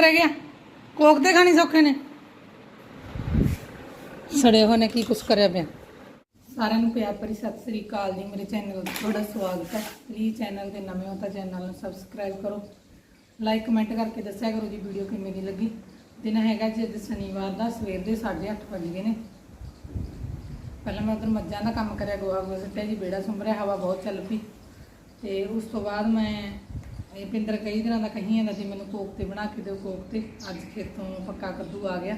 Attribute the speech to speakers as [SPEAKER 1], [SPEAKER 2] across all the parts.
[SPEAKER 1] ਰਹਿ ਗਿਆ। ਕੋਕ ਦੇ ਖਾਣੀ ਸੌਖੇ ਨੇ। ਸੜੇ ਹੋਏ ਕੀ ਕੁਛ ਕਰਿਆ ਪਿਆ। ਸਾਰਿਆਂ ਨੂੰ ਪਿਆਰ ਭਰੀ ਸਤਿ ਸ੍ਰੀ ਅਕਾਲ ਜੀ। ਮੇਰੇ ਚੈਨਲ ਤੇ ਤੁਹਾਡਾ ਸਵਾਗਤ ਹੈ। ਪਲੀਜ਼ ਚੈਨਲ ਤੇ ਨਵੇਂ ਹੋ ਤਾਂ ਚੈਨਲ ਨੂੰ ਸਬਸਕ੍ਰਾਈਬ ਕਰੋ। ਲਾਈਕ ਕਮੈਂਟ ਕਰਕੇ ਦੱਸਿਆ ਕਰੋ ਜੀ ਵੀਡੀਓ ਕਿਵੇਂ ਦੀ ਲੱਗੀ। ਦਿਨ ਹੈਗਾ ਜੀ ਅੱਜ ਸ਼ਨੀਵਾਰ ਦਾ, ਸਵੇਰ ਦੇ 8:30 ਵੱਜ ਗਏ ਨੇ। ਪਹਿਲਾਂ ਮੈਂ ਉਧਰ ਮੱਝਾਂ ਦਾ ਕੰਮ ਕਰਿਆ, ਗੋਹਾ ਗੋਹਾ ਸਿੱਟਿਆ ਜੀ ਬੇੜਾ ਸੁੰਭਰਿਆ ਹਵਾ ਬਹੁਤ ਚੱਲ ਪਈ। ਤੇ ਉਸ ਤੋਂ ਬਾਅਦ ਮੈਂ ਇਹ ਪਿੰਦਰ ਕਈ ਦਿਨਾਂ ਦਾ ਕਹੀ ਜਾਂਦਾ ਸੀ ਮੈਨੂੰ ਕੋਕਤੇ ਬਣਾ ਕੇ ਦਿਓ ਕੋਕਤੇ ਅੱਜ ਖੇਤੋਂ ਪੱਕਾ ਕੱਦੂ ਆ ਗਿਆ।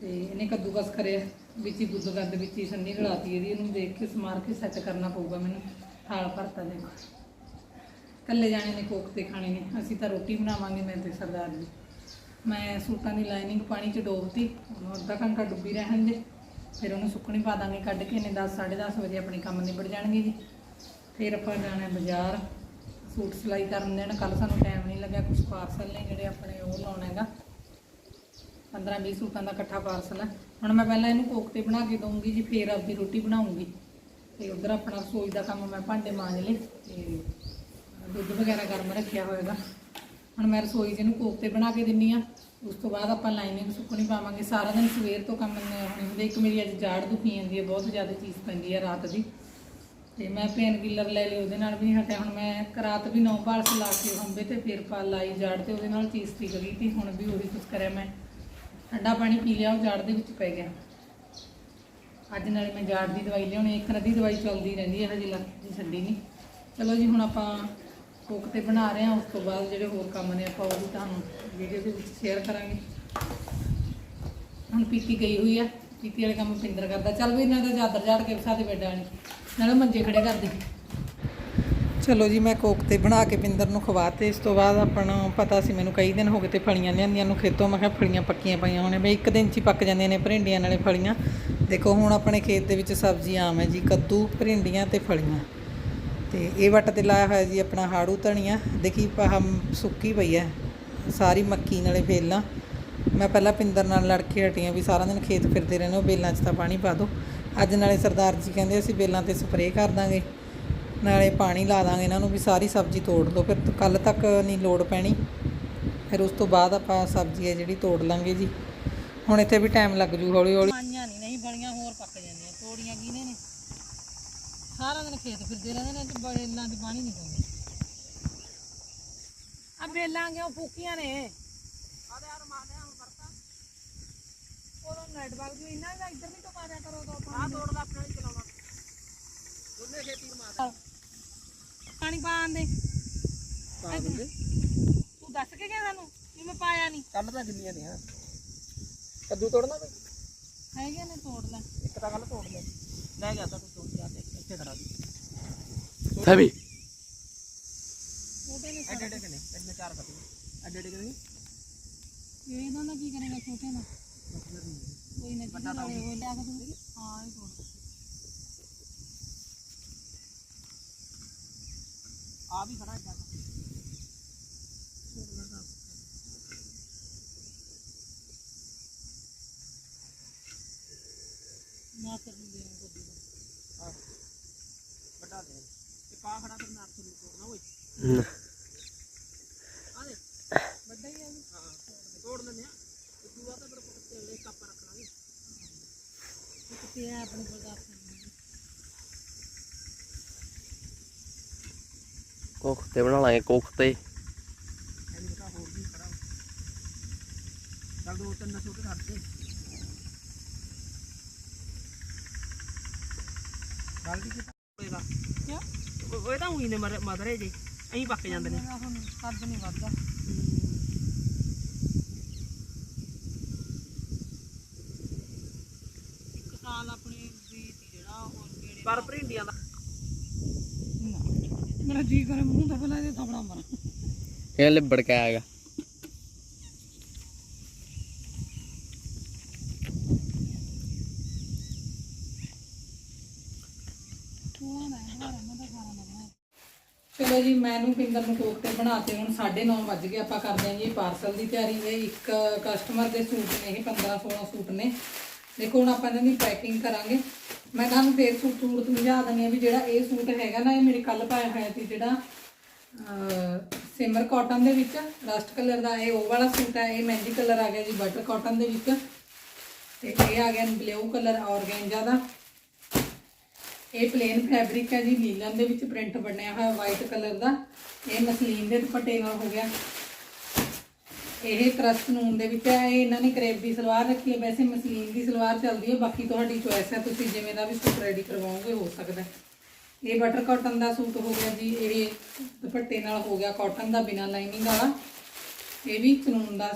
[SPEAKER 1] ਤੇ ਇਹਨੇ ਕੱਦੂਕਸ ਕਰਿਆ, ਵਿੱਚ ਹੀ ਗੁੱਦ ਕਰਦੇ ਵਿੱਚ ਹੀ ਸੰਨੀ ਘੜਾਤੀ ਇਹਦੀ, ਇਹਨੂੰ ਦੇਖ ਕੇ ਸਮਾਰ ਕੇ ਸੈੱਟ ਕਰਨਾ ਪਊਗਾ ਮੈਨੂੰ, ਥਾਲ ਭਰਤਾ ਦੇਖੋ। ਕੱਲੇ ਜਾਣੇ ਨੇ ਕੋਫਤੇ ਖਾਣੇ ਨੇ, ਅਸੀਂ ਤਾਂ ਰੋਟੀ ਬਣਾਵਾਂਗੇ ਮੈਂ ਤੇ ਸਰਦਾਰ ਜੀ। ਮੈਂ ਸੂਟਾਂ ਦੀ ਲਾਈਨਿੰਗ ਪਾਣੀ 'ਚ ਡੋਬਤੀ ਉਹਨੂੰ ਅੱਧਾ ਘੰਟਾ ਡੁੱਬੀ ਰਹਿਣ ਦੇ, ਫਿਰ ਉਹਨੂੰ ਸੁੱਕਣੀ ਪਾ ਦਾਂਗੇ, ਕੱਢ ਕੇ ਇਹਨੇ 10 10:30 ਵਜੇ ਆਪਣੇ ਕੰਮ ਨਿਬੜ ਜਾਣਗੇ ਜੀ। ਫਿਰ ਆਪਾਂ ਜਾਣਾ ਬਾਜ਼ਾਰ। ਸੂਟ ਸਿਲਾਈ ਕਰਨ ਦੇਣ ਕੱਲ ਸਾਨੂੰ ਟਾਈਮ ਨਹੀਂ ਲੱਗਿਆ ਕੁਝ ਪਾਰਸਲ ਨੇ ਜਿਹੜੇ ਆਪਣੇ ਉਹ ਲਾਉਣਾ ਹੈਗਾ। 15 20 ਸੂਟਾਂ ਦਾ ਇਕੱਠਾ ਪਾਰਸਲ ਹੈ। ਹੁਣ ਮੈਂ ਪਹਿਲਾਂ ਇਹਨੂੰ ਕੋਫਤੇ ਬਣਾ ਕੇ ਦਊਂਗੀ ਜੀ, ਫਿਰ ਆਪਦੀ ਰੋਟੀ ਬਣਾਉਂਗੀ। ਤੇ ਉਧਰ ਆਪਣਾ ਰਸੋਈ ਦਾ ਕੰਮ ਮੈਂ ਭਾਂਡੇ ਮਾਂਜ ਲਏ ਤੇ ਦੁੱਧ ਵਗੈਰਾ ਗਰਮ ਰੱਖਿਆ ਹੋਏਗਾ ਹੁਣ ਮੈਂ ਰਸੋਈ 'ਚ ਇਹਨੂੰ ਕੋਕ ਬਣਾ ਕੇ ਦਿੰਨੀ ਆ। ਉਸ ਤੋਂ ਬਾਅਦ ਆਪਾਂ ਲਾਈਨਿੰਗ ਸੁੱਕਣੀ ਪਾਵਾਂਗੇ। ਸਾਰਾ ਦਿਨ ਸਵੇਰ ਤੋਂ ਕੰਮ ਨਹੀਂ ਹੁੰਦੇ ਇੱਕ ਮੇਰੀ ਅੱਜ ਜਾੜ ਦੁਖੀ ਜਾਂਦੀ ਹੈ, ਬਹੁਤ ਜ਼ਿਆਦਾ ਚੀਜ਼ ਪੈਂਦੀ ਹੈ ਰਾਤ ਦੀ। ਤੇ ਮੈਂ ਪੇਨ ਕਿਲਰ ਲੈ ਲਈ, ਉਹਦੇ ਨਾਲ ਵੀ ਨਹੀਂ ਹਟਿਆ। ਹੁਣ ਮੈਂ ਰਾਤ ਵੀ ਨੌ ਬਾਰਸ ਲਾ ਕੇ ਹੰਬੇ ਤੇ ਫਿਰ ਪਾ ਲਾਈ ਜਾੜ ਤੇ, ਉਹਦੇ ਨਾਲ ਚੀਜ਼ ਠੀਕ ਗਈ ਤੇ ਹੁਣ ਵੀ ਉਹੀ ਕੁਝ ਕਰਿਆ ਮੈਂ। ਠੰਡਾ ਪਾਣੀ ਪੀ ਲਿਆ, ਉਹ ਜਾੜ ਦੇ ਵਿੱਚ ਪੈ ਗਿਆ। ਅੱਜ ਨਾਲੇ ਮੈਂ ਜਾੜ ਦੀ ਦਵਾਈ ਲਿਆਉਣੀ, ਇੱਕ ਨਦੀ ਦਵਾਈ ਚੱਲਦੀ ਰਹਿੰਦੀ ਹੈ, ਹਜੇ ਲੱਗ ਜੀ ਛੱਡੀ ਨਹੀਂ ਚਲੋ ਜੀ, ਹੁਣ ਆਪਾਂ ਕੋਕ ਤੇ ਬਣਾ ਰਹੇ ਹਾਂ, ਉਸ ਤੋਂ ਬਾਅਦ ਜਿਹੜੇ ਹੋਰ ਕੰਮ ਨੇ, ਆਪਾਂ ਉਹ ਵੀ ਤੁਹਾਨੂੰ ਵੀਡੀਓ ਦੇ ਵਿੱਚ ਸ਼ੇਅਰ ਕਰਾਂਗੇ। ਹੁਣ ਪੀਤੀ ਗਈ ਹੋਈ ਆ ਪੀਤੀ ਵਾਲੇ ਕੰਮ ਪਿੰਦਰ ਕਰਦਾ। ਚੱਲ ਵੀ ਇਹਨਾਂ ਦਾ ਚਾਦਰ ਝਾੜ ਕੇ ਵਿਛਾ ਦੇ ਬੈੱਡਾਂ ਨਹੀਂ ਨਾਲੇ ਮੰਜੇ ਖੜੇ ਕਰਦੇ। ਚਲੋ ਜੀ, ਮੈਂ ਕੋਕਤੇ ਬਣਾ ਕੇ ਪਿੰਦਰ ਨੂੰ ਖਵਾਤੇ। ਇਸ ਤੋਂ ਬਾਅਦ ਆਪਣਾ ਪਤਾ ਸੀ ਮੈਨੂੰ ਕਈ ਦਿਨ ਹੋ ਗਏ ਤੇ ਫਲੀਆਂ ਲਿਆਂਦੀਆਂ ਨੂੰ ਖੇਤੋਂ। ਮੈਂ ਕਿਹਾ ਫਲੀਆਂ ਪੱਕੀਆਂ ਪਈਆਂ ਹੋਣੇ ਬਈ ਇੱਕ ਦਿਨ ਚ ਹੀ ਪੱਕ ਜਾਂਦੀਆਂ ਨੇ ਭਰਿੰਡੀਆਂ ਨਾਲੇ ਫਲੀਆਂ। ਦੇਖੋ, ਹੁਣ ਆਪਣੇ ਖੇਤ ਦੇ ਵਿੱਚ ਸਬਜ਼ੀ ਆਮ ਹੈ ਜੀ, ਕੱਦੂ ਭਰਿੰਡੀਆਂ ਤੇ ਫਲੀਆਂ। ਤੇ ਇਹ ਵੱਟ ਤੇ ਲਾਇਆ ਹੋਇਆ ਜੀ ਆਪਣਾ ਹਾੜੂ ਧਨੀਆ। ਦੇਖੀ, ਆਹ ਸੁੱਕੀ ਪਈ ਹੈ। ਸਾਰੀ ਮੱਕੀ ਨਾਲੇ ਵੇਲਾਂ। ਮੈਂ ਪਹਿਲਾਂ ਪਿੰਦਰ ਨਾਲ ਲੜ ਕੇ ਹਟੀ ਵੀ ਸਾਰਾ ਦਿਨ ਖੇਤ ਫਿਰਦੇ ਰਹਿੰਦੇ ਹੋ, ਵੇਲਾਂ 'ਚ ਤਾਂ ਪਾਣੀ ਪਾ ਦਿਓ। ਅੱਜ ਨਾਲੇ ਸਰਦਾਰ ਜੀ ਕਹਿੰਦੇ ਅਸੀਂ ਬੇਲਾਂ ਤੇ ਸਪਰੇਅ ਕਰ ਦਾਂਗੇ, ਨਾਲੇ ਪਾਣੀ ਲਾ ਦਾਂਗੇ, ਇਹਨਾਂ ਨੂੰ ਵੀ ਸਾਰੀ ਸਬਜ਼ੀ ਤੋੜ ਲਓ, ਫਿਰ ਕੱਲ ਤੱਕ ਨਹੀਂ ਲੋੜ ਪੈਣੀ, ਫਿਰ ਉਸ ਤੋਂ ਬਾਅਦ ਆਪਾਂ ਸਬਜ਼ੀ ਹੈ ਜਿਹੜੀ ਤੋੜ ਲਾਂਗੇ ਜੀ। ਹੁਣ ਇੱਥੇ ਵੀ ਟਾਈਮ ਲੱਗ ਜੂ ਹੌਲੀ ਹੌਲੀ। ਪਾਈਆਂ ਨਹੀਂ ਨਹੀਂ ਬੜੀਆਂ ਹੋਰ ਪੱਕ ਜਾਂਦੀਆਂ, ਤੋੜੀਆਂ ਕਿਹਨੇ ਨੇ? ਸਾਰਾ ਦਿਨ ਖੇਤ ਫਿਰਦੇ ਰਹਿੰਦੇ ਨੇ ਤੇ ਬੇਲਾਂ 'ਚ ਪਾਣੀ ਨਹੀਂ ਪਾਉਂਦੇ ਆ ਬੇਲਾਂ ਕਿਉਂ ਫੂਕੀਆਂ ਨੇ ਆਦੇ ਯਾਰ ਮਾਰਦੇ ਹੁਣ ਕਰਤਾ ਉਹ ਨੈਟਵਰਕ ਵੀ ਇੰਨਾ ਹੈਗਾ ਇੱਧਰ ਨਹੀਂ ਤੋਂ ਮਾਰਿਆ ਕਰੋ ਦੋ ਆ ਤੋੜਦਾ ਆਪਣੇ ਨਹੀਂ ਚਲਾਉਣਾ। ਦੋਨੇ ਖੇਤੀ ਮਾਰ ਪਾਣੀ ਪਾਣ ਦੇ।
[SPEAKER 2] ਪਾ ਦਿੰਦੇ।
[SPEAKER 1] ਤੂੰ ਦੱਸ ਕੇ ਗਿਆ ਸਾਨੂੰ ਵੀ ਮੈਂ ਪਾਇਆ ਨਹੀਂ।
[SPEAKER 2] ਕੱਲ ਤਾਂ ਕਿੰਨੀਆਂ ਨੇ ਹਾਂ। ਕੱਦੂ ਤੋੜਨਾ ਬਈ
[SPEAKER 1] ਹੈਗੇ ਨੇ ਤੋੜ ਲੈ।
[SPEAKER 2] ਇੱਕ ਤਾਂ ਕੱਲ ਤੋੜ ਲਿਆ ਲੈ ਗਿਆ ਤਾਂ ਤੂੰ ਤੋੜ ਜਾ ਕੇ ਇੱਥੇ ਖੜਾ ਦੀ
[SPEAKER 3] ਸਭੀ
[SPEAKER 1] ਛੋਟੇ ਨੇ
[SPEAKER 2] ਐਡੇ ਐਡੇ ਕਿਨੇ? ਇੰਨੇ ਚਾਰ ਕੱਦੂ ਐਡੇ ਐਡੇ ਕਿਨੇ?
[SPEAKER 1] ਇਹ ਇਹਨਾਂ ਦਾ ਕੀ ਕਰੇਗਾ ਛੋਟੇ ਨਾਲ ਕੋਈ ਨਾ ਨਾਲੇ ਉਹ ਲਿਆ ਕੇ ਦੂੰਗੀ ਹਾਂ ਇਹ ਤੋੜ
[SPEAKER 2] ਆ ਵੀ ਖੜਾ ਜਾ
[SPEAKER 1] ਨਾ ਕਰ ਦਿੰਦੇ ਆ ਗੱਡੀ ਦਾ
[SPEAKER 2] ਆ ਵੱਡਾ ਦੇ। ਤੇ ਪਾ ਖੜਾ ਫਿਰ ਨਾਰ ਤੋਂ ਤੋੜਨਾ ਓਏ ਆ ਦੇ
[SPEAKER 1] ਵੱਡਾ ਹੀ ਆ ਜੀ
[SPEAKER 2] ਹਾਂ ਤੋੜ ਲੈਨੇ ਆ ਤੇ ਦੂਆ ਤਾਂ ਫਿਰ ਪੁੱਟ ਤੇ ਲੈ ਕੱਪ ਰੱਖ ਲਾਂਗੇ
[SPEAKER 1] ਇਹ ਕਿੱਥੇ ਆ ਆਪਣੇ ਕੋਲ ਦੱਸ
[SPEAKER 3] ਕੋਖ ਤੇ ਬਣਾ ਲਾਂਗੇ ਕੋਖ ਤੇ।
[SPEAKER 2] ਐਨੀ ਕਾ ਹੋਰ ਵੀ ਖੜਾ ਚੱਲ ਦੋ ਤਿੰਨ ਛੋਟੇ ਛੱਡ ਦੇ ਬਾਲਟੀ ਕਿਤਾ ਹੋਏਗਾ ਉਹ ਤਾਂ ਉਹੀ ਨੇ ਮਰ- ਮਦਰੇ ਜੇ ਐਂ ਪੱਕ ਜਾਂਦੇ ਨੇ।
[SPEAKER 1] ਕੱਦ ਨਹੀਂ ਵੱਧਦਾ। ਇੱਕ ਸਾਲ ਆਪਣੇ ਵੀ ਜਿਹੜਾ ਹੋਰ ਕਿਹੜੇ
[SPEAKER 2] ਪਰ ਭਰਿੰਡੀਆਂ ਦਾ
[SPEAKER 1] ਮੇਰਾ ਜੀ ਕਰੇ ਮੂੰਹ ਦਾ ਪਹਿਲਾਂ ਇਹ ਥਪੜਾ ਮਾਰਾਂ।
[SPEAKER 3] ਇਹ ਲਿਬੜ ਕੇ ਆਏਗਾ
[SPEAKER 1] ਚਲੋ ਜੀ ਮੈਨੂੰ ਪਿੰਦਰ ਨੂੰ ਕੋਕ ਤੇ ਬਣਾਤੇ ਹੁਣ 9:30 ਵੱਜ ਗਏ ਆਪਾਂ ਕਰਦੇ ਹਾਂ ਜੀ ਪਾਰਸਲ ਦੀ ਤਿਆਰੀ। ਇਹ ਇੱਕ ਕਸਟਮਰ ਦੇ ਸੂਟ ਨੇ ਇਹ 15 16 ਸੂਟ ਨੇ। ਦੇਖੋ ਹੁਣ ਆਪਾਂ ਇਹਨਾਂ ਦੀ ਪੈਕਿੰਗ ਕਰਾਂਗੇ। ਮੈਂ ਤੁਹਾਨੂੰ ਫੇਰ ਸੂਟ ਸੂਟ ਸਮਝਾ ਦਿੰਦੀ ਹਾਂ ਵੀ ਜਿਹੜਾ ਇਹ ਸੂਟ ਹੈਗਾ ਨਾ, ਇਹ ਮੇਰੇ ਕੱਲ ਪਾਇਆ ਹੋਇਆ ਸੀ ਜਿਹੜਾ ਸਿਮਰ ਕਾਟਨ ਦੇ ਵਿੱਚ ਰਸਟ ਕਲਰ ਦਾ ਇਹ ਉਹ ਵਾਲਾ ਸੂਟ ਹੈ, ਇਹ ਮਹਿੰਦੀ ਕਲਰ ਆ ਗਿਆ ਜੀ ਬਟਰ ਕਾਟਨ ਦੇ ਵਿੱਚ। ਤੇ ਇਹ ਆ ਗਿਆ ਬਲੂ ਕਲਰ ਔਰਗੈਂਜਾ ਦਾ। ਇਹ ਪਲੇਨ ਫੈਬਰਿਕ ਹੈ ਜੀ ਲੀਲਨ ਦੇ ਵਿੱਚ ਪ੍ਰਿੰਟ ਬਣਿਆ ਹੋਇਆ ਵਾਈਟ ਕਲਰ ਦਾ। ਇਹ ਮਸਲੀਨ ਦੇ ਦੁਪੱਟੇ ਨਾਲ ਹੋ ਗਿਆ। ਇਹ ਕਰਸਟ ਨੂਨ ਦੇ ਵਿੱਚ ਹੈ, ਇਹ ਇਹਨਾਂ ਨੇ ਕਰੇਪ ਦੀ ਸਲਵਾਰ ਰੱਖੀ ਹੈ, ਵੈਸੇ ਮਸਲੀਨ ਦੀ ਸਲਵਾਰ ਚੱਲਦੀ ਹੈ, ਬਾਕੀ ਤੁਹਾਡੀ ਚੋਇਸ ਹੈ, ਤੁਸੀਂ ਜਿਵੇਂ ਦਾ ਵੀ ਸੂਟ ਰੈਡੀ ਕਰਵਾਓਗੇ, ਹੋ ਸਕਦਾ ਇਹ ਬਟਰ ਕਾਟਨ ਦਾ ਸੂਟ ਹੋ ਗਿਆ ਜੀ, ਇਹ ਦੁਪੱਟੇ ਨਾਲ ਹੋ ਗਿਆ ਕਾਟਨ ਦਾ, ਬਿਨਾ ਲਾਈਨਿੰਗ ਵਾਲਾ। ਇਹ ਵੀ ਚਨੂਨ ਦਾ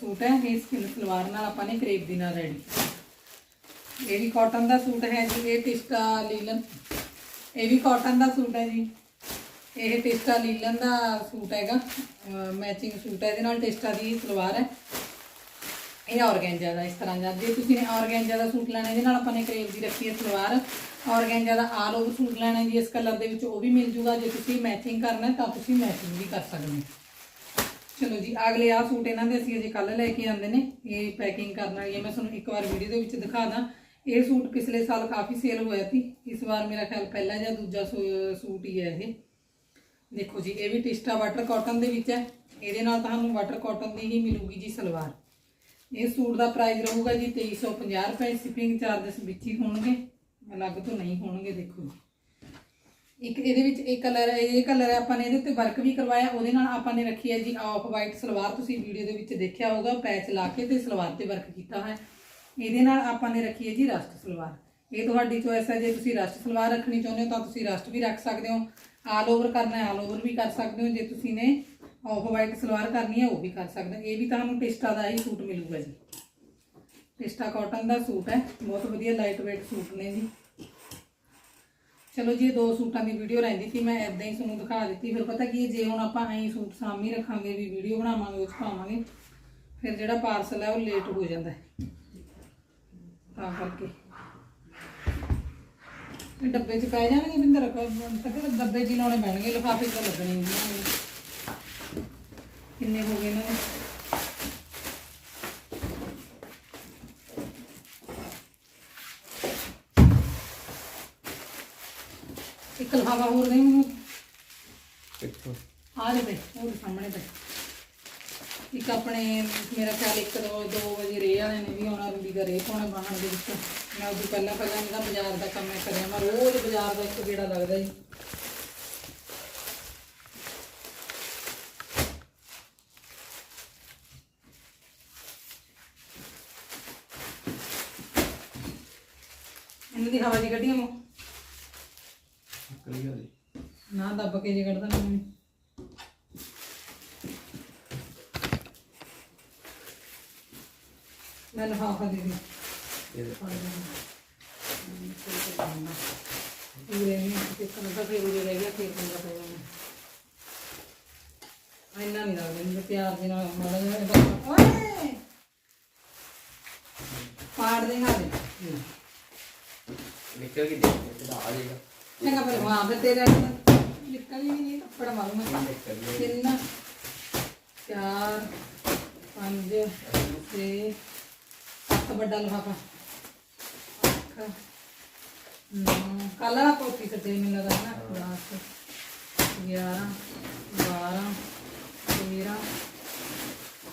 [SPEAKER 1] ਸੂਟ ਹੈ, ਇਹ ਸਕਿਨ ਸਲਵਾਰ ਨਾਲ ਆਪਾਂ ਨੇ ਕਰੇਪ ਦੀ ਨਾਲ ਰੈਡੀ ਇਹ ਵੀ ਕਾਟਨ ਦਾ ਸੂਟ ਹੈ ਜੀ, ਇਹ ਟਿਸਟਾ ਲੀਲਨ। ਇਹ ਵੀ ਕਾਟਨ ਦਾ ਸੂਟ ਹੈ ਜੀ। ਇਹ ਟੇਸਟਾ ਲੀਲਨ ਦਾ ਸੂਟ ਹੈਗਾ ਮੈਚਿੰਗ ਸੂਟ ਹੈ, ਇਹਦੇ ਨਾਲ ਟੇਸਟਾ ਦੀ ਸਲਵਾਰ ਹੈ। ਇਹ ਔਰਗੈਂਜਾ ਦਾ, ਇਸ ਤਰ੍ਹਾਂ ਦਾ। ਜੇ ਤੁਸੀਂ ਨੇ ਔਰਗੈਂਜਾ ਦਾ ਸੂਟ ਲੈਣਾ, ਇਹਦੇ ਨਾਲ ਆਪਾਂ ਨੇ ਕਰੇਪ ਦੀ ਰੱਖੀ ਹੈ ਸਲਵਾਰ। ਔਰਗੈਂਜਾ ਦਾ ਆਲ ਓਵਰ ਸੂਟ ਲੈਣਾ ਜੀ, ਇਸ ਕਲਰ ਦੇ ਵਿੱਚ ਉਹ ਵੀ ਮਿਲ ਜੂਗਾ। ਜੇ ਤੁਸੀਂ ਮੈਚਿੰਗ ਕਰਨਾ ਤਾਂ ਤੁਸੀਂ ਮੈਚਿੰਗ ਵੀ ਕਰ ਸਕਦੇ ਹੋ। ਚਲੋ ਜੀ, ਅਗਲੇ ਆ ਸੂਟ ਇਹਨਾਂ ਦੇ ਅਸੀਂ ਅਜੇ ਕੱਲ ਲੈ ਕੇ ਆਂਦੇ ਨੇ। ਇਹ ਪੈਕਿੰਗ ਕਰਨ ਵਾਲੀ ਹੈ। ਮੈਂ ਤੁਹਾਨੂੰ ਇੱਕ ਵਾਰ ਵੀਡੀਓ ਦੇ ਵਿੱਚ ਦਿਖਾ ਦਾਂ। ਇਹ ਸੂਟ ਪਿਛਲੇ ਸਾਲ ਕਾਫੀ ਸੇਲ ਹੋਇਆ ਸੀ। ਇਸ ਵਾਰ ਮੇਰਾ ਖਿਆਲ ਪਹਿਲਾ ਜਾਂ ਦੂਜਾ ਸੂ- ਸੂਟ ਹੀ ਹੈ ਇਹ। ਦੇਖੋ ਜੀ, ਇਹ ਵੀ ਟਿਸਟਾ ਵਾਟਰ ਕਾਟਨ ਦੇ ਵਿੱਚ ਹੈ। ਇਹਦੇ ਨਾਲ ਤੁਹਾਨੂੰ ਵਾਟਰ ਕਾਟਨ ਦੀ ਹੀ ਮਿਲੂਗੀ ਜੀ ਸਲਵਾਰ। ਇਹ ਸੂਟ ਦਾ ਪ੍ਰਾਈਸ ਰਹੂਗਾ ਜੀ 2350 ਰੁਪਏ ਸ਼ਿਪਿੰਗ ਚਾਰजेस ਵਿੱਚ ਹੀ ਹੋਣਗੇ। ਅਲੱਗ ਤੋਂ ਨਹੀਂ ਹੋਣਗੇ, ਦੇਖੋ ਜੀ। ਇੱਕ ਇਹਦੇ ਵਿੱਚ ਇਹ ਕਲਰ ਇਹ ਕਲਰ ਆਪਾਂ ਨੇ ਇਹਦੇ ਉੱਤੇ ਵਰਕ ਵੀ ਕਰਵਾਇਆ, ਉਹਦੇ ਨਾਲ ਆਪਾਂ ਨੇ ਰੱਖੀ ਹੈ ਜੀ ਆਫ ਵਾਈਟ ਸਲਵਾਰ। ਤੁਸੀਂ ਵੀਡੀਓ ਦੇ ਵਿੱਚ ਦੇਖਿਆ ਹੋਊਗਾ ਪੈਚ ਲਾ ਕੇ ਤੇ ਸਲਵਾਰ ਤੇ ਵਰਕ ਕੀਤਾ ਹੈ ਇਹਦੇ ਨਾਲ ਆਪਾਂ ਨੇ ਰੱਖੀ ਹੈ ਜੀ ਰਸਟ ਸਲਵਾਰ। ਇਹ ਤੁਹਾਡੀ ਚੋਇਸ ਹੈ, ਜੇ ਤੁਸੀਂ ਰਸਟ ਸਲਵਾਰ ਰੱਖਣੀ ਚਾਹੁੰਦੇ ਹੋ ਤਾਂ ਤੁਸੀਂ ਰਸਟ ਵੀ ਰੱਖ ਸਕਦੇ ਹੋ। ਆਲ ਓਵਰ ਕਰਨਾ ਹੈ ਆਲ ਓਵਰ ਵੀ ਕਰ ਸਕਦੇ ਹੋ, ਜੇ ਤੁਸੀਂ ਨੇ ਆਫ ਵਾਈਟ ਸਲਵਾਰ ਕਰਨੀ ਹੈ, ਉਹ ਵੀ ਕਰ ਸਕਦੇ ਹੋ। ਇਹ ਵੀ ਤੁਹਾਨੂੰ ਟਿਸਟਾ ਦਾ ਹੀ ਸੂਟ ਮਿਲੂਗਾ ਜੀ। ਟਿਸਟਾ ਕਾਟਨ ਦਾ ਸੂਟ ਹੈ, ਬਹੁਤ ਵਧੀਆ ਲਾਈਟ weight ਸੂਟ ਨੇ ਜੀ। ਚਲੋ ਜੀ, ਇਹ ਦੋ ਸੂਟਾਂ ਦੀ ਵੀਡੀਓ ਰਹਿੰਦੀ ਸੀ, ਮੈਂ ਇਦਾਂ ਹੀ ਤੁਹਾਨੂੰ ਦਿਖਾ ਦਿੱਤੀ। ਫਿਰ ਪਤਾ ਕੀ ਜੇ ਹੁਣ ਆਪਾਂ ਐਂ ਸੂਟ ਸਾਹਮਣੇ ਹੀ ਰੱਖਾਂਗੇ, ਵੀ ਵੀਡੀਓ ਬਣਾਵਾਂਗੇ ਉਸ ਪਾਵਾਂਗੇ, ਫਿਰ ਜਿਹੜਾ ਪਾਰਸਲ ਹੈ, ਉਹ ਲੇਟ ਹੋ ਜਾਂਦਾ ਹੈ। ਤਾਂ ਕਰਕੇ। ਇਹ ਡੱਬੇ 'ਚ ਪੈ ਜਾਣਗੇ ਬਿੰਦਰ ਤੱਕ ਡੱਬੇ 'ਚ ਹੀ ਲਾਉਣੇ ਪੈਣਗੇ ਲਿਫਾਫੇ 'ਚ ਤਾਂ ਲੱਗਣੇ ਨਹੀਂ ਇਹਨਾਂ ਕਿੰਨੇ ਹੋ ਗਏ ਇਹਨਾਂ ਦੇ? ਇੱਕ ਲਿਫਾਫਾ ਹੋਰ ਦੇ ਮੈਨੂੰ
[SPEAKER 3] ਕਿੱਥੋਂ
[SPEAKER 1] ਆ ਦੇ ਪਏ ਉਹ ਸਾਹਮਣੇ ਪਏ ਇੱਕ ਆਪਣੇ ਮੇਰਾ ਖਿਆਲ ਇੱਕ ਦੋ ਦੋ ਵਜੇ ਰੇ ਵਾਲੇ ਨੇ ਵੀ ਆਉਣਾ ਰੂੜੀ ਦਾ ਰੇ ਪਾਉਣਾ ਬਾਹਣ ਦੇ ਵਿੱਚ। ਮੈਂ ਉਦੋਂ ਪਹਿਲਾਂ ਪਹਿਲਾਂ ਇਹਦਾ ਬਾਜ਼ਾਰ ਦਾ ਕੰਮ ਮੈਂ ਕਰਿਆ ਮੈਂ ਰੋਜ਼ ਬਾਜ਼ਾਰ ਦਾ ਇੱਕ ਗੇੜਾ ਲੱਗਦਾ ਜੀ। ਇਹਨਾਂ ਦੀ ਹਵਾ ਦੀ ਕੱਢੀਆਂ ਮੋ ਨਾ ਦੱਬ ਕੇ ਜੇ ਕੱਢਦਾ ਮੈਨੂੰ ਮੈਂ ਲਫਾਫਾ ਦੇ ਦੇ ਪੂਰੇ ਨਹੀਂ ਤੇ ਕੰਦਾ ਫੇਰ ਉਰੇ ਰਹਿ ਗਿਆ ਫੇਰ ਕੰਦਾ ਪੈ ਜਾਣਾ ਇੰਨਾ ਨਹੀਂ ਲੱਗਦਾ ਮੈਨੂੰ ਪਿਆਰ ਦੇ ਨਾਲ ਮਾੜਾ ਜਿਹਾ ਇਹਦਾ ਓਏ ਪਾੜ ਦੇ ਹਾਲੇ
[SPEAKER 3] ਨਿਕਲ ਕੇ ਦੇਖ ਆ ਜਾਏਗਾ
[SPEAKER 1] ਚੰਗਾ ਫਿਰ ਹਾਂ ਫਿਰ ਤੇਰਾ ਨਿਕਲ ਹੀ ਨਹੀਂ ਕੱਪੜਾ ਮਾਰੂੰਗਾ ਤਿੰਨ ਚਾਰ ਪੰਜ ਛੇ ਵੱਡਾ ਲਫਾਫਾ। ਅੱਠ ਨੌ ਕਾਲਾ ਕੋਟੀ ਮੈਨੂੰ ਲੱਗਾ ਨਾ 10 11 12 13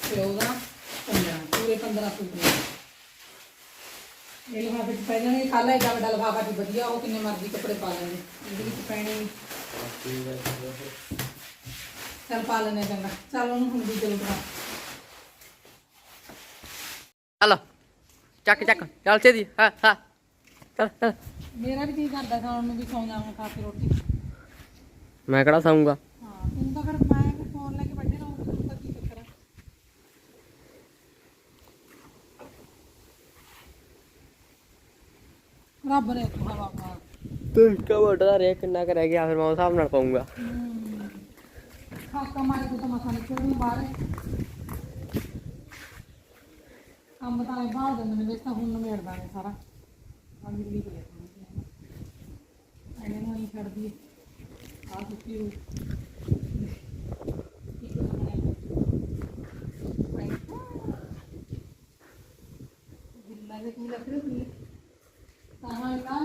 [SPEAKER 1] 14 15 ਪੂਰੇ 15 ਸੂਟ ਨੇ। ਇਹ ਲਿਫਾਫੇ ਚ ਪੈ ਜਾਣਗੇ। ਕਾਲਾ ਏਡਾ ਵੱਡਾ ਲਿਫਾਫਾ ਜੀ ਵਧੀਆ, ਉਹ ਕਿੰਨੇ ਮਰਜ਼ੀ ਕੱਪੜੇ ਪਾ ਲੈਂਦੇ ਇਹਦੇ ਵਿੱਚ ਪੈਣੇ ਚੱਲ ਪਾ ਲੈਣੇ ਚੰਗਾ। ਚੱਲ ਉਹਨੂੰ ਹੁਣ ਦੂਜੇ ਲੁਕਾ
[SPEAKER 3] ਚੱਲ ਚੱਕ ਚੱਕ। ਚੱਲ ਛੇਦੀ ਹਾਂ ਹਾਂ। ਚੱਲ ਚੱਲ।
[SPEAKER 1] ਮੇਰਾ ਵੀ ਕੀ ਕਰਦਾ ਖਾਣ ਨੂੰ ਵੀ ਸੌਂ ਜਾਵਾਂ ਖਾ ਕੇ ਰੋਟੀ।
[SPEAKER 3] ਮੈਂ ਕਿਹੜਾ ਸਾਊਂਗਾ
[SPEAKER 1] ਹਾਂ ਤੂੰ ਤਾਂ ਫਿਰ ਮੈਂ ਕਿ ਫੋਨ ਲੈ ਕੇ ਬੈਠੇ ਰਹੂੰ ਤੂੰ ਤਾਂ ਕੀ ਚੱਕਰ ਰੱਬ ਨੇ ਤੂੰ ਹਵਾ ਪਾ
[SPEAKER 3] ਤੂੰ ਕਬੜ ਦਾ ਰੇ ਕਿੰਨਾ ਕਰ ਰਹਿ ਗਿਆ ਫਿਰ ਮੈਂ ਉਸ ਹਿਸਾਬ ਨਾਲ ਪਾਉਂਗਾ
[SPEAKER 1] ਖਾਕਾ ਮਾਰੇ ਤੂੰ ਤਾਂ ਮਸਾ ਨਿਕਲ ਬਾਹਰ। ਕੰਮ ਤਾਂ ਇਹ ਬਾਹਰ ਦਿੰਦੇ ਨੇ ਤਾਂ ਹੁਣ ਨਵੇੜਦਾ ਨੇ ਸਾਰਾ। ਆ ਮਿਲੀ ਕੇ ਇਹਨੇ ਨੂੰ ਨਹੀਂ ਛੱਡਦੀ। ਆ ਸੁੱਕੀ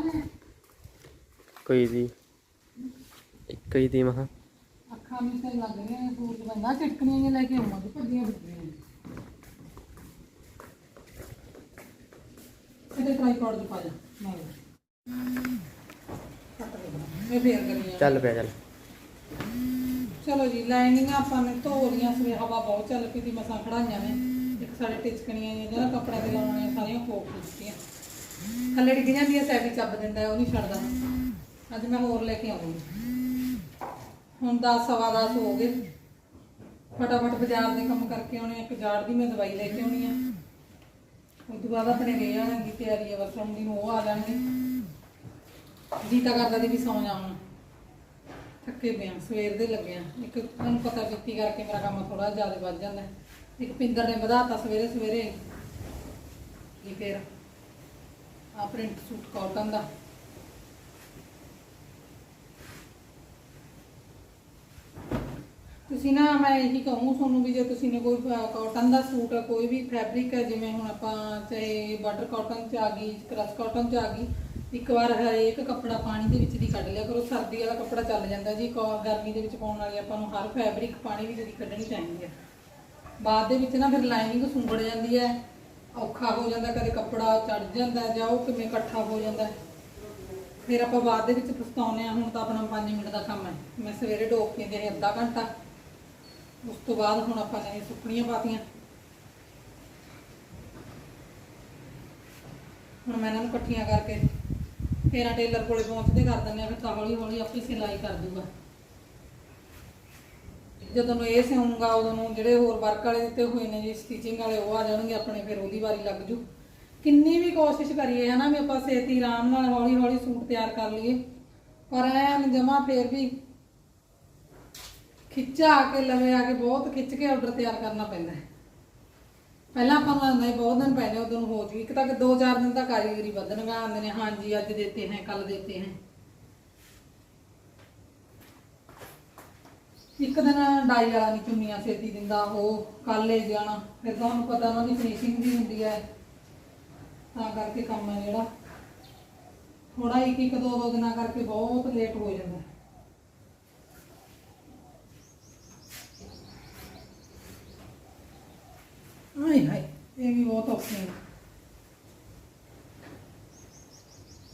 [SPEAKER 1] ਨੇ
[SPEAKER 3] ਕੋਈ ਦੀ ਇੱਕ ਹੀ ਦੀ ਮਹਾ।
[SPEAKER 1] ਅੱਖਾਂ ਤੇ ਲੱਗ ਰਹੀਆਂ ਨੇ ਸੂਰਜ ਬੰਦਾ ਚਟਕਣੀਆਂ ਲੈ ਕੇ ਆਵਾਂਗੇ ਭੱਜੀਆਂ ਫਿਰਦੀਆਂ ਨੇ ਇਹਦੇ ਟ੍ਰਾਈਪੋਡ ਦੇ ਪਾ ਜਾ। ਮੈਂ ਕੱਟ ਦੇ ਬਣਾ। ਇਹ ਫੇਰ ਕਰੀਆਂ
[SPEAKER 3] ਚੱਲ ਪਿਆ ਚੱਲ।
[SPEAKER 1] ਚਲੋ ਜੀ ਲਾਈਨਿੰਗ ਆਪਾਂ ਨੇ ਧੋ ਲੀਆਂ ਸਵੇ ਹਵਾ ਬਹੁਤ ਚੱਲ ਪਈ ਦੀ ਮਸਾਂ ਖੜਾਈਆਂ ਨੇ। ਇੱਕ ਸਾਡੇ ਟਿਚਕਣੀਆਂ ਨੇ ਜਿਹੜਾ ਕੱਪੜਾ ਤੇ ਲਾਉਣੀਆਂ ਸਾਰੀਆਂ ਫੋਕ ਦਿੱਤੀਆਂ। ਥੱਲੇ ਡਿੱਗ ਜਾਂਦੀਆਂ ਸੈਵੀ ਚੱਬ ਦਿੰਦਾ ਹੈ, ਉਹ ਨਹੀਂ ਛੱਡਦਾ। ਅੱਜ ਮੈਂ ਹੋਰ ਲੈ ਕੇ ਆਉਂਗੀ। ਹੁਣ 10 ਸਵਾ 10 ਹੋ ਗਏ। ਫਟਾਫਟ ਬਾਜ਼ਾਰ ਦੇ ਕੰਮ ਕਰਕੇ ਆਉਣੇ। ਇੱਕ ਜਾੜ ਦੀ ਮੈਂ ਦਵਾਈ ਲੈ ਕੇ ਆਉਣੀ ਆ। ਉਸ ਤੋਂ ਬਾਅਦ ਆਪਣੇ ਰੇ ਆਉਣ ਦੀ ਤਿਆਰੀ ਆ, ਬਸ ਦੀ ਉਹ ਆ ਜਾਣਗੇ ਜੀ ਕਰਦਾ ਦੀ ਵੀ ਸੌਂ ਜਾਵਾਂ ਥੱਕੇ ਪਏ ਆ, ਸਵੇਰ ਦੇ ਲੱਗਿਆ ਇੱਕ ਤੁਹਾਨੂੰ ਪਤਾ ਬੀਤੀ ਕਰਕੇ ਮੇਰਾ ਕੰਮ ਥੋੜਾ ਜ਼ਿਆਦਾ ਵੱਧ ਜਾਂਦਾ ਹੈ। ਇੱਕ ਪਿੰਦਰ ਨੇ ਵਧਾਤਾ ਸਵੇਰੇ ਸਵੇਰੇ। ਇਹ ਫੇਰ ਆ ਪ੍ਰਿੰਟ ਸੂਟ ਕਾਟਨ ਦਾ। ਤੁਸੀਂ ਨਾ, ਮੈਂ ਇਹੀ ਕਹੂੰ ਤੁਹਾਨੂੰ ਵੀ ਜੇ ਤੁਸੀਂ ਨੇ ਕੋਈ ਕਾਟਨ ਦਾ ਸੂਟ ਆ, ਕੋਈ ਵੀ ਫੈਬਰਿਕ ਹੈ ਜਿਵੇਂ ਹੁਣ ਆਪਾਂ ਚਾਹੇ ਬਟਰ ਕਾਟਨ ਚ ਆ ਗਈ ਕ੍ਰਸ਼ ਕਾਟਨ ਚ ਆ ਗਈ, ਇੱਕ ਵਾਰ ਹਰੇਕ ਕੱਪੜਾ ਪਾਣੀ ਦੇ ਵਿੱਚ ਦੀ ਕੱਢ ਲਿਆ ਕਰੋ, ਸਰਦੀ ਵਾਲਾ ਕੱਪੜਾ ਚੱਲ ਜਾਂਦਾ ਜੀ, ਕੋ- ਗਰਮੀ ਦੇ ਵਿੱਚ ਪਾਉਣ ਵਾਲੀ ਆਪਾਂ ਨੂੰ ਹਰ ਫੈਬਰਿਕ ਪਾਣੀ ਵਿੱਚ ਦੀ ਕੱਢਣੀ ਚਾਹੀਦੀ ਹੈ ਬਾਅਦ ਦੇ ਵਿੱਚ ਨਾ ਫਿਰ ਲਾਈਨਿੰਗ ਸੁੰਗੜ ਜਾਂਦੀ ਹੈ ਔਖਾ ਹੋ ਜਾਂਦਾ, ਕਦੇ ਕੱਪੜਾ ਚੜ ਜਾਂਦਾ ਜਾਂ ਉਹ ਕਿਵੇਂ ਇਕੱਠਾ ਹੋ ਜਾਂਦਾ। ਫਿਰ ਆਪਾਂ ਬਾਅਦ ਦੇ ਵਿੱਚ ਪਛਤਾਉਂਦੇ ਆ, ਹੁਣ ਤਾਂ ਆਪਣਾ 5 ਮਿੰਟ ਦਾ ਕੰਮ ਹੈ ਮੈਂ ਸਵੇਰੇ ਡੋਕ ਕੇ ਦੇ ਅੱਧਾ ਘੰਟਾ ਉਸ ਤੋਂ ਬਾਅਦ ਹੁਣ ਆਪਾਂ ਨੇ ਸੁੱਕਣੀਆਂ ਪਾਤੀਆਂ ਹੁਣ ਮੈਂ ਇਹਨਾਂ ਨੂੰ ਇਕੱਠੀਆਂ ਕਰਕੇ ਫੇਰ ਆ ਟੇਲਰ ਕੋਲੇ ਪਹੁੰਚਦੇ ਕਰ ਦਿੰਦੇ ਆ, ਫਿਰ ਤਾਂ ਹੌਲੀ ਹੌਲੀ ਆਪੇ ਸਿਲਾਈ ਕਰ ਦੂਗਾ। ਜਦੋਂ ਨੂੰ ਇਹ ਸਿਉਂਗਾ, ਉਦੋਂ ਨੂੰ ਜਿਹੜੇ ਹੋਰ ਵਰਕ ਵਾਲੇ ਦਿੱਤੇ ਹੋਏ ਨੇ ਜੀ ਸਟਿਚਿੰਗ ਵਾਲੇ, ਉਹ ਆ ਜਾਣਗੇ ਆਪਣੇ, ਫਿਰ ਉਹਦੀ ਵਾਰੀ ਲੱਗ ਜੂ। ਕਿੰਨੀ ਵੀ ਕੋਸ਼ਿਸ਼ ਕਰੀਏ, ਹਨਾ ਵੀ ਆਪਾਂ ਸੇਤੀ ਆਰਾਮ ਨਾਲ ਹੌਲੀ ਹੌਲੀ ਸੂਟ ਤਿਆਰ ਕਰ ਲਈਏ। ਪਰ ਐਨ ਜਮਾ ਫੇਰ ਵੀ ਖਿੱਚਾ ਕੇ, ਲਵੇ ਆ ਕੇ ਬਹੁਤ ਖਿੱਚ ਕੇ ਆਰਡਰ ਤਿਆਰ ਕਰਨਾ ਪੈਂਦਾ ਹੈ। ਪਹਿਲਾਂ ਆਪਾਂ ਨੂੰ ਆਉਂਦਾ ਬਹੁਤ ਦਿਨ ਪਹਿਲੇ ਉਦੋਂ ਨੂੰ ਹੋ ਜੂ ਇੱਕ ਤੱਕ 2-4 ਦਿਨ ਤੱਕ ਕਾਰੀਗਰੀ ਵਧਣ ਆਉਂਦੇ ਨੇ, ਹਾਂਜੀ, ਅੱਜ ਦੇਤੇ ਹੈ ਕੱਲ ਦੇਤੇ ਹੈ। ਇੱਕ ਦਿਨ ਡਾਈ ਵਾਲਾ ਨਹੀਂ ਚੁੰਨੀਆਂ ਛੇਤੀ ਦਿੰਦਾ, ਉਹ ਕੱਲ ਲੈ ਜਾਣਾ। ਫਿਰ ਤੁਹਾਨੂੰ ਪਤਾ ਉਹਨਾਂ ਦੀ ਫਿਨਿਸ਼ਿੰਗ ਵੀ ਹੁੰਦੀ ਹੈ। ਤਾਂ ਕਰਕੇ ਕੰਮ ਹੈ ਜਿਹੜਾ। ਥੋੜਾ ਇੱਕ ਇੱਕ ਦੋ ਦੋ ਦਿਨਾਂ ਕਰਕੇ ਬਹੁਤ ਲੇਟ ਹੋ ਜਾਂਦਾ ਹੈ। ਇਹ ਵੀ ਬਹੁਤ ਔਖੇ ਨੇ।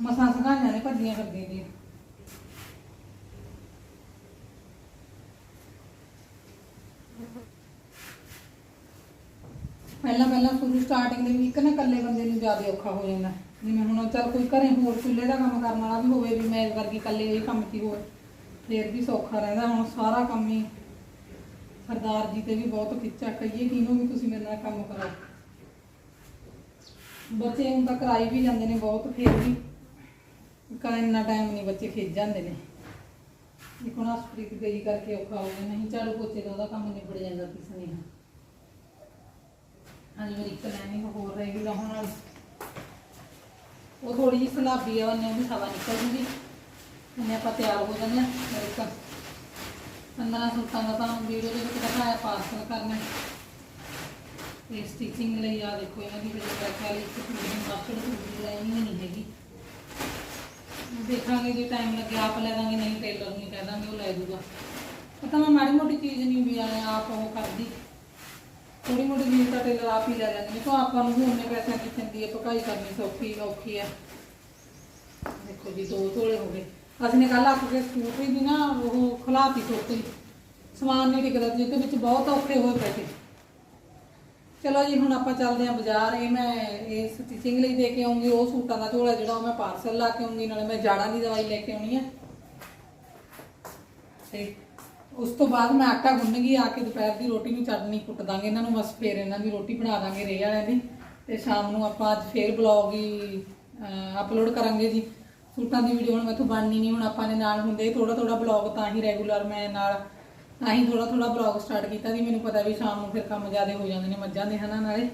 [SPEAKER 1] ਮਸਾਂ ਸਗਾਈਆਂ ਨੇ ਭੱਜੀਆਂ ਕਰਦੀਆਂ ਦੀਆਂ ਪਹਿਲਾਂ ਪਹਿਲਾਂ ਸ਼ੁਰੂ ਸਟਾਰਟਿੰਗ ਦੇ ਵੀ ਇੱਕ ਨਾ ਇਕੱਲੇ ਬੰਦੇ ਨੂੰ ਜ਼ਿਆਦਾ ਔਖਾ ਹੋ ਜਾਂਦਾ। ਜਿਵੇਂ ਹੁਣ ਚੱਲ ਕੋਈ ਘਰੇ ਹੋਰ ਚੁੱਲ੍ਹੇ ਦਾ ਕੰਮ ਕਰਨ ਵਾਲਾ ਵੀ ਹੋਵੇ, ਵੀ ਮੈਂ ਵਰਗੀ ਇਕੱਲੇ ਇਹ ਕੰਮ ਕੀ ਹੋਵੇ ਫੇਰ ਵੀ ਸੌਖਾ ਰਹਿੰਦਾ, ਹੁਣ ਸਾਰਾ ਕੰਮ ਹੀ ਸਰਦਾਰ ਜੀ ਤੇ ਵੀ ਬਹੁਤ ਖਿੱਚਾ ਕਹੀਏ ਕਿਹਨੂੰ ਵੀ ਤੁਸੀਂ ਮੇਰੇ ਨਾਲ ਕੰਮ ਕਰਾਓ ਬੱਚੇ ਹੁਣ ਤਾਂ ਕਰਾਈ ਵੀ ਜਾਂਦੇ ਨੇ ਬਹੁਤ, ਫੇਰ ਵੀ ਕਾ ਇੰਨਾ ਟਾਈਮ ਨਹੀਂ ਬੱਚੇ ਖਿੱਚ ਜਾਂਦੇ ਨੇ। ਇੱਕ ਹੁਣ ਹਸਪੀਟਲ ਗਈ ਕਰਕੇ ਔਖਾ ਹੋ ਗਿਆ, ਨਹੀਂ ਝਾੜੂ ਪੋਚੇ ਦਾ ਉਹਦਾ ਕੰਮ ਨਿਬੜ ਜਾਂਦਾ ਕਿਸੇ ਨੇ। ਹਾਂਜੀ, ਮੇਰੀ ਇੱਕ ਲਾਈਨਿੰਗ ਹੋਰ ਰਹੇਗੀ ਗਈ ਵਾਲੀ ਉਹ ਥੋੜੀ ਜਿਹੀ ਸਲਾਬੀ ਆ, ਉਹਨੇ ਵੀ ਹਵਾ ਨਿਕਲ ਜੂਗੀ। ਉਹਨੇ ਆਪਾਂ ਤਿਆਰ ਹੋ ਜਾਂਦੇ ਆ, ਮੇਰੇ ਕੋਲ। 15 ਸੂਟਾਂ ਦਾ ਤਾਂ ਵੀਡੀਓ ਦੇ ਵਿੱਚ ਦਿਖਾਇਆ ਪਾਰਸਲ ਕਰਨਾ। ਤੇ ਸਟਿਚਿੰਗ ਲਈ ਆ ਦੇਖੋ, ਇਹਨਾਂ ਦੀ ਜਿਹੜੀ ਰੱਖਿਆ ਵਾਲੀ ਇੱਕ ਸੂਟ ਮਾਸਟਰ ਦੀ ਲਾਈਨਿੰਗ ਨਹੀਂ ਹੈਗੀ। ਦੇਖਾਂਗੇ ਜੇ ਟਾਈਮ ਲੱਗਿਆ ਆਪ ਲੈ ਦਾਂਗੇ, ਨਹੀਂ ਟੇਲਰ ਨੂੰ ਕਹਿ ਦਾਂਗੇ, ਉਹ ਲੈ ਦੂਗਾ ਪਤਾ ਮੈਂ ਮਾੜੀ ਮੋਟੀ ਚੀਜ਼ ਨਹੀਂ ਵੀ ਆਲੇ ਆਪ ਉਹ ਕਰਦੀ। ਥੋੜੀ ਮੋਟੀ ਚੀਜ਼ ਤਾਂ ਟੇਲਰ ਆਪ ਹੀ ਲੈ ਲੈਂਦੇ। ਤਾਂ ਆਪਾਂ ਨੂੰ ਵੀ ਪੈਸੇ ਪੈਸਿਆਂ ਦੀ ਪਕਾਈ ਕਰਨੀ ਸੌਖੀ, ਔਖੀ ਹੈ ਦੇਖੋ ਜੀ, ਦੋ ਤੋਲੇ ਹੋ ਗਏ। ਅਸੀਂ ਨੇ ਕੱਲ ਆਪ ਕੇ ਸਕੂਟਰੀ ਦੀ ਨਾ ਉਹ ਖਲਾਤੀ ਸੋਤੀ ਸਮਾਨ ਨਹੀਂ ਟਿਕਦਾ ਜਿਹਦੇ ਵਿੱਚ ਬਹੁਤ ਔਖੇ ਹੋਏ ਪਏ ਸੀ ਚਲੋ ਜੀ, ਹੁਣ ਆਪਾਂ ਚੱਲਦੇ ਆਂ ਬਾਜ਼ਾਰ। ਇਹ ਮੈਂ ਇਹ ਸਟਿਚਿੰਗ ਲਈ ਦੇ ਕੇ ਆਉਂਗੀ, ਉਹ ਸੂਟਾਂ ਦਾ ਝੋਲਾ ਜਿਹੜਾ ਉਹ ਮੈਂ ਪਾਰਸਲ ਲਾ ਕੇ ਆਉਂਗੀ, ਨਾਲੇ ਮੈਂ ਜਾੜਾਂ ਦੀ ਦਵਾਈ ਲੈ ਕੇ ਆਉਣੀ ਆ। ਤੇ ਉਸ ਤੋਂ ਬਾਅਦ ਮੈਂ ਆਟਾ ਗੁੰਨਗੀ ਆ ਕੇ ਦੁਪਹਿਰ ਦੀ ਰੋਟੀ ਨੂੰ ਚਟਨੀ ਕੁੱਟ ਦਾਂਗੇ ਇਹਨਾਂ ਨੂੰ, ਬਸ ਫੇਰ ਇਹਨਾਂ ਦੀ ਰੋਟੀ ਬਣਾ ਦਾਂਗੇ ਰੇ ਵਾਲਿਆਂ ਦੀ। ਤੇ ਸ਼ਾਮ ਨੂੰ ਆਪਾਂ ਅੱਜ ਫੇਰ ਬਲੌਗ ਹੀ ਅਪਲੋਡ ਕਰਾਂਗੇ ਜੀ। ਸੂਟਾਂ ਦੀ ਵੀਡੀਓ ਹੁਣ ਮੈਥੋਂ ਬਣਨੀ ਨਹੀਂ, ਹੁਣ ਆਪਾਂ ਨੇ ਨਾਲ ਹੁੰਦੇ ਥੋੜਾ ਥੋੜਾ ਬਲੌਗ ਤਾਂ ਹੀ ਰੈਗੂਲਰ ਮੈਂ ਨਾਲ, ਤਾਂ ਹੀ ਥੋੜਾ ਥੋੜਾ ਬਲੌਗ ਸਟਾਰਟ ਕੀਤਾ ਸੀ ਮੈਨੂੰ ਪਤਾ ਵੀ ਸ਼ਾਮ ਨੂੰ ਫਿਰ ਕੰਮ ਜ਼ਿਆਦਾ ਹੋ ਜਾਂਦੇ ਨੇ ਮੱਝਾਂ ਦੇ, ਹਨਾ, ਨਾਲੇ।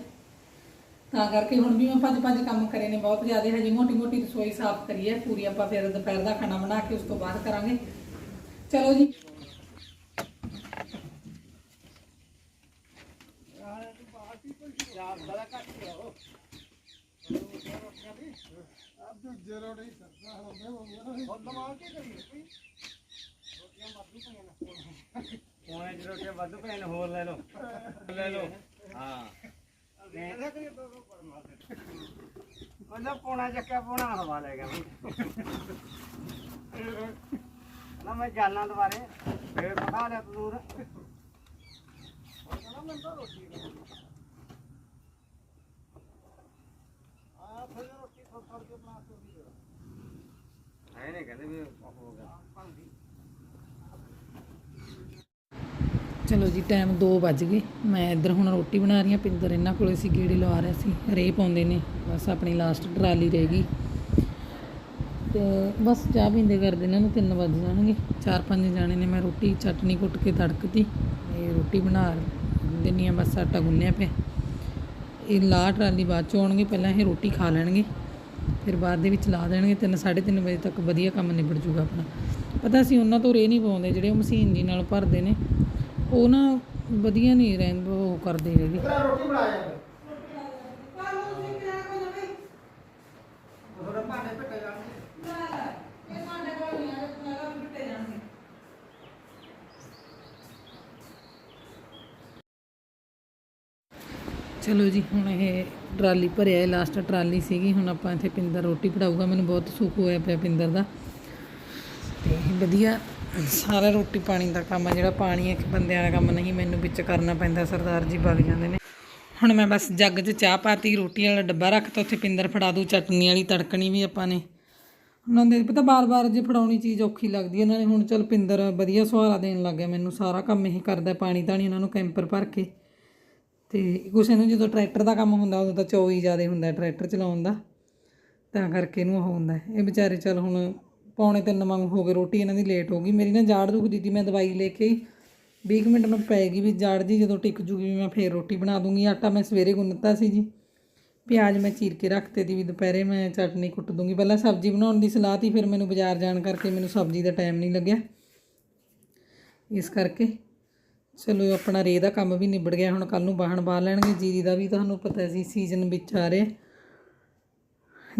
[SPEAKER 1] ਤਾਂ ਕਰਕੇ ਹੁਣ ਵੀ ਮੈਂ ਪੰਜ ਪੰਜ ਕੰਮ ਕਰੇ ਨੇ ਬਹੁਤ ਜ਼ਿਆਦਾ, ਹਜੇ ਮੋਟੀ ਮੋਟੀ ਰਸੋਈ ਸਾਫ਼ ਕਰੀ ਹੈ ਪੂਰੀ ਆਪਾਂ ਫਿਰ ਦੁਪਹਿਰ ਦਾ ਖਾਣਾ ਬਣਾ ਕੇ ਉਸ ਤੋਂ ਬਾਅਦ ਕਰਾਂਗੇ। ਚਲੋ ਜੀ।
[SPEAKER 2] ਪੌਣੇ ਚ ਰੋਟੀਆਂ ਵਾਧੂ ਪਏ ਹੋਰ ਲੈ ਲਓ ਲੈ ਲਓ ਹਾਂ। ਕਹਿੰਦਾ ਪੌਣਾ ਚੱਕਿਆ ਪੌਣਾ ਹਵਾ ਲੈ ਗਿਆ ਨਾ ਮੈਂ ਜਾਣਾ ਦੁਬਾਰੇ ਫੇਰ ਪਕਾ ਲਿਆ ਤੂੰ ਹੈ ਨਹੀਂ ਕਹਿੰਦੇ ਵੀ ਹੋ ਗਿਆ।
[SPEAKER 1] ਚਲੋ ਜੀ ਟਾਈਮ 2 ਵੱਜ ਗਏ। ਮੈਂ ਇੱਧਰ ਹੁਣ ਰੋਟੀ ਬਣਾ ਰਹੀ ਹਾਂ। ਪਿੰਦਰ ਇਹਨਾਂ ਕੋਲੇ ਸੀ, ਗੇੜੇ ਲਵਾ ਰਿਹਾ ਸੀ। ਰੇ ਪਾਉਂਦੇ ਨੇ। ਬਸ ਆਪਣੀ ਲਾਸਟ ਟਰਾਲੀ ਰਹਿ ਗਈ। ਤੇ ਬਸ ਚਾਹ ਪੀਂਦੇ ਕਰਦੇ ਇਹਨਾਂ ਨੂੰ 3 ਵੱਜ ਜਾਣਗੇ। ਚਾਰ ਪੰਜ ਜਾਣੇ ਨੇ। ਮੈਂ ਰੋਟੀ, ਚਟਨੀ ਕੁੱਟ ਕੇ ਤੜਕਤੀ। ਇਹ ਰੋਟੀ ਬਣਾ ਦਿੰਨੀ ਆ ਬਸ ਆਟਾ ਗੁੰਨਿਆ ਪਿਆ। ਇਹ ਲਾ ਟਰਾਲੀ ਬਾਅਦ ਚ ਆਉਣਗੇ। ਪਹਿਲਾਂ ਇਹ ਰੋਟੀ ਖਾ ਲੈਣਗੇ। ਫਿਰ ਬਾਅਦ ਦੇ ਵਿੱਚ ਲਾ ਦੇਣਗੇ 3 3:30 ਵਜੇ ਤੱਕ ਵਧੀਆ ਕੰਮ ਨਿਬੜ ਜੂਗਾ ਆਪਣਾ। ਪਤਾ ਸੀ ਉਹਨਾਂ ਤੋਂ ਰੇ ਨਹੀਂ ਪਾਉਂਦੇ, ਜਿਹੜੇ ਉਹ ਮਸ਼ੀਨ ਜੀ ਨਾਲ ਭਰਦੇ ਨੇ। ਉਹ ਨਾ ਵਧੀਆ ਨਹੀਂ ਰਹਿੰਦੇ, ਉਹ ਕਰਦੇ ਹੈਗੇ।
[SPEAKER 2] ਰੋਟੀ ਬਣਾ ਜਾ
[SPEAKER 1] ਚਲੋ ਜੀ, ਹੁਣ ਇਹ ਟਰਾਲੀ ਭਰਿਆ ਹੈ ਲਾਸਟ ਟਰਾਲੀ ਸੀਗੀ, ਹੁਣ ਆਪਾਂ ਇੱਥੇ ਪਿੰਦਰ ਰੋਟੀ ਪੜਾਊਗਾ। ਮੈਨੂੰ ਬਹੁਤ ਸੁੱਖ ਹੋਇਆ ਪਿਆ ਪਿੰਦਰ ਦਾ। ਤੇ ਵਧੀਆ, ਸਾਰਾ ਰੋਟੀ ਪਾਣੀ ਦਾ ਕੰਮ ਆ, ਜਿਹੜਾ ਪਾਣੀ ਇੱਕ ਬੰਦਿਆਂ ਦਾ ਕੰਮ ਨਹੀਂ, ਮੈਨੂੰ ਵਿੱਚ ਕਰਨਾ ਪੈਂਦਾ, ਸਰਦਾਰ ਜੀ ਵਗ ਜਾਂਦੇ ਨੇ। ਹੁਣ ਮੈਂ ਬਸ ਜੱਗ 'ਚ ਚਾਹ ਪਾਤੀ, ਰੋਟੀ ਵਾਲਾ ਡੱਬਾ ਰੱਖਤਾ ਉੱਥੇ ਪਿੰਦਰ ਫੜਾ ਦੂ ਚਟਨੀ ਵਾਲੀ ਤੜਕਣੀ ਵੀ ਆਪਾਂ ਨੇ। ਉਹਨਾਂ ਦੇ ਪਤਾ ਬਾਰ-ਬਾਰ ਜੇ ਫੜਾਉਣੀ ਚੀਜ਼ ਔਖੀ ਲੱਗਦੀ ਇਹਨਾਂ ਨੇ ਹੁਣ ਚਲ ਪਿੰਦਰ ਵਧੀਆ ਸਹਾਰਾ ਦੇਣ ਲੱਗ ਗਿਆ, ਮੈਨੂੰ ਸਾਰਾ ਕੰਮ ਇਹ ਕਰਦਾ ਪਾਣੀ ਧਾਣੀ ਉਹਨਾਂ ਨੂੰ ਕੈਂਪਰ ਭਰ ਕੇ। ਤੇ ਕੁਛ ਇਹਨੂੰ ਜਦੋਂ ਟਰੈਕਟਰ ਦਾ ਕੰਮ ਹੁੰਦਾ, ਉਦੋਂ ਤਾਂ ਚੌਈ ਜ਼ਿਆਦਾ ਹੁੰਦਾ ਟਰੈਕਟਰ ਚਲਾਉਣ ਦਾ। ਤਾਂ ਕਰਕੇ ਇਹਨੂੰ ਉਹ ਹੁੰਦਾ। ਇਹ ਵਿਚਾਰੇ ਚੱਲ ਹੁਣ ਪੌਣੇ ਤਿੰਨ ਵਾਂਗ ਹੋ ਗਏ, ਰੋਟੀ ਇਹਨਾਂ ਦੀ ਲੇਟ ਹੋ ਗਈ। ਮੇਰੀ ਨਾ ਜਾੜ ਦੁਖਦੀ ਤੀ ਮੈਂ ਦਵਾਈ ਲੈ ਕੇ ਹੀ 20 ਮਿੰਟ ਨੂੰ ਪਏਗੀ ਵੀ ਜਾੜ ਜੀ, ਜਦੋਂ ਟਿਕ ਜੂਗੀ ਵੀ ਮੈਂ ਫੇਰ ਰੋਟੀ ਬਣਾ ਦੂੰਗੀ। ਆਟਾ ਮੈਂ ਸਵੇਰੇ ਗੁੰਨਤਾ ਸੀ ਜੀ। ਪਿਆਜ਼ ਮੈਂ ਚੀਰ ਕੇ ਰੱਖਤੇ ਦੀ ਵੀ ਦੁਪਹਿਰੇ ਮੈਂ ਚਟਨੀ ਕੁੱਟ ਦੂੰਗੀ। ਪਹਿਲਾਂ ਸਬਜ਼ੀ ਬਣਾਉਣ ਦੀ ਸਲਾਹ ਤੀ, ਫਿਰ ਮੈਨੂੰ ਬਾਜ਼ਾਰ ਜਾਣ ਕਰਕੇ ਮੈਨੂੰ ਸਬਜ਼ੀ ਦਾ ਟਾਈਮ ਨਹੀਂ ਲੱਗਿਆ। ਇਸ ਕਰਕੇ ਚਲੋ ਆਪਣਾ ਰੇ ਦਾ ਕੰਮ ਵੀ ਨਿਬੜ ਗਿਆ, ਹੁਣ ਕੱਲ ਨੂੰ ਬਾਹਣ ਬਾਹ ਲੈਣਗੇ, ਜੀਰੀ ਦਾ ਵੀ ਤੁਹਾਨੂੰ ਪਤਾ ਸੀ ਸੀਜ਼ਨ ਵਿੱਚ ਆ ਰਿਹਾ।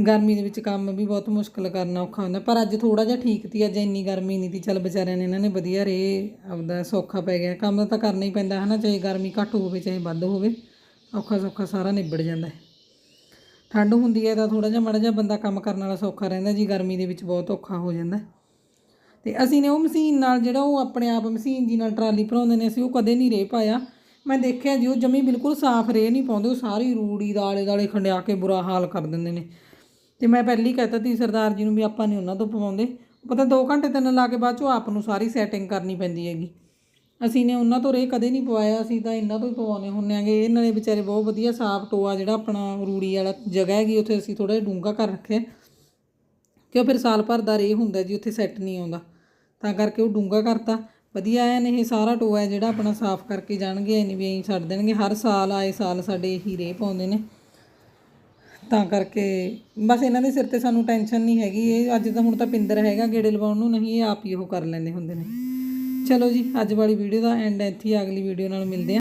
[SPEAKER 1] ਗਰਮੀ ਦੇ ਵਿੱਚ ਕੰਮ ਵੀ ਬਹੁਤ ਮੁਸ਼ਕਲ ਕਰਨਾ ਔਖਾ ਹੁੰਦਾ, ਪਰ ਅੱਜ ਥੋੜਾ ਜਿਹਾ ਠੀਕ ਤੀ ਅੱਜ ਇੰਨੀ ਗਰਮੀ ਨਹੀਂ ਤੀ ਚੱਲ ਵਿਚਾਰਿਆਂ ਨੇ, ਇਹਨਾਂ ਨੇ ਵਧੀਆ ਰੇ ਆਪਦਾ ਸੌਖਾ ਪੈ ਗਿਆ। ਕੰਮ ਤਾਂ ਕਰਨਾ ਹੀ ਪੈਂਦਾ ਹਨਾ, ਚਾਹੇ ਗਰਮੀ ਘੱਟ ਹੋਵੇ, ਚਾਹੇ ਵੱਧ ਹੋਵੇ, ਔਖਾ ਸੌਖਾ ਸਾਰਾ ਨਿਬੜ ਜਾਂਦਾ ਹੈ। ਠੰਡ ਹੁੰਦੀ ਹੈ ਤਾਂ ਥੋੜਾ ਜਿਹਾ, ਮਾੜਾ ਜਿਹਾ ਬੰਦਾ ਕੰਮ ਕਰਨ ਵਾਲਾ ਸੌਖਾ ਰਹਿੰਦਾ ਜੀ, ਗਰਮੀ ਦੇ ਵਿੱਚ ਬਹੁਤ ਔਖਾ ਹੋ ਜਾਂਦਾ ਤੇ ਅਸੀਂ ਨੇ ਉਹ ਮਸ਼ੀਨ ਨਾਲ ਜਿਹੜਾ ਉਹ ਆਪਣੇ ਆਪ ਮਸ਼ੀਨ ਜੀ ਨਾਲ ਟਰਾਲੀ ਭਰਾਉਂਦੇ ਨੇ, ਅਸੀਂ ਉਹ ਕਦੇ ਨਹੀਂ ਰੇ ਪਾਇਆ। ਮੈਂ ਦੇਖਿਆ ਜੀ, ਉਹ ਜਮੀ ਬਿਲਕੁਲ ਸਾਫ਼ ਰੇ ਨਹੀਂ ਪਾਉਂਦੇ, ਉਹ ਸਾਰੀ ਰੂੜੀ ਦਾ ਆਲੇ ਦਾਲੇ ਖੰਡਿਆ ਕੇ ਬੁਰਾ ਹਾਲ ਕਰ ਦਿੰਦੇ ਨੇ। ਤੇ ਮੈਂ ਪਹਿਲੀ ਕਹਿਤਾ ਤੀ ਸਰਦਾਰ ਜੀ ਨੂੰ ਵੀ ਆਪਾਂ ਨਹੀਂ ਉਹਨਾਂ ਤੋਂ ਪਵਾਉਂਦੇ। ਪਤਾ 2 ਘੰਟੇ ਤਿੰਨ ਲਾ ਕੇ ਬਾਅਦ ਚੋਂ ਆਪ ਨੂੰ ਸਾਰੀ ਸੈਟਿੰਗ ਕਰਨੀ ਪੈਂਦੀ ਹੈਗੀ। ਅਸੀਂ ਨੇ ਉਹਨਾਂ ਤੋਂ ਰੇ ਕਦੇ ਨਹੀਂ ਪਵਾਇਆ, ਅਸੀਂ ਤਾਂ ਇਹਨਾਂ ਤੋਂ ਹੀ ਪਵਾਉਂਦੇ ਹੁੰਨੇ ਆਂਗੇ ਇਹਨਾਂ ਨੇ ਵਿਚਾਰੇ ਬਹੁਤ ਵਧੀਆ ਸਾਫ਼ ਟੋਆ ਜਿਹੜਾ ਆਪਣਾ ਰੂੜੀ ਵਾਲਾ ਜਗ੍ਹਾ ਹੈਗੀ, ਉੱਥੇ ਅਸੀਂ ਥੋੜਾ ਜਿਹਾ ਡੂੰਘਾ ਕਰ ਰੱਖਿਆ। ਕਿ ਉਹ ਫਿਰ ਸਾਲ ਭਰ ਦਾ ਰੇ ਹੁੰਦਾ ਜੀ, ਉੱਥੇ ਸੈੱਟ ਨਹੀਂ ਆਉਂਦਾ। ਤਾਂ ਕਰਕੇ ਉਹ ਡੂੰਘਾ ਕਰਤਾ। ਵਧੀਆ ਐਨ ਇਹ ਸਾਰਾ ਟੋਆ ਹੈ ਜਿਹੜਾ ਆਪਣਾ ਸਾਫ਼ ਕਰਕੇ ਜਾਣਗੇ ਐ ਨਹੀਂ ਵੀ ਐਂ ਛੱਡ ਦੇਣਗੇ। ਹਰ ਸਾਲ ਆਏ ਸਾਲ ਸਾਡੇ ਇਹੀ ਰੇਹ ਪਾਉਂਦੇ ਨੇ। ਤਾਂ ਕਰਕੇ ਬਸ ਇਹਨਾਂ ਦੇ ਸਿਰ ਤੇ ਸਾਨੂੰ ਟੈਨਸ਼ਨ ਨਹੀਂ ਹੈਗੀ। ਇਹ ਅੱਜ ਤਾਂ ਹੁਣ ਤਾਂ ਪਿੰਦਰ ਹੈਗਾ, ਗੇੜੇ ਲਵਾਉਣ ਨੂੰ, ਨਹੀਂ ਇਹ ਆਪ ਹੀ ਉਹ ਕਰ ਲੈਂਦੇ ਹੁੰਦੇ ਨੇ। ਚਲੋ ਜੀ, ਅੱਜ ਵਾਲੀ ਵੀਡੀਓ ਦਾ ਐਂਡ ਇੱਥੇ ਹੀ ਅਗਲੀ ਵੀਡੀਓ ਨਾਲ ਮਿਲਦੇ ਹਾਂ।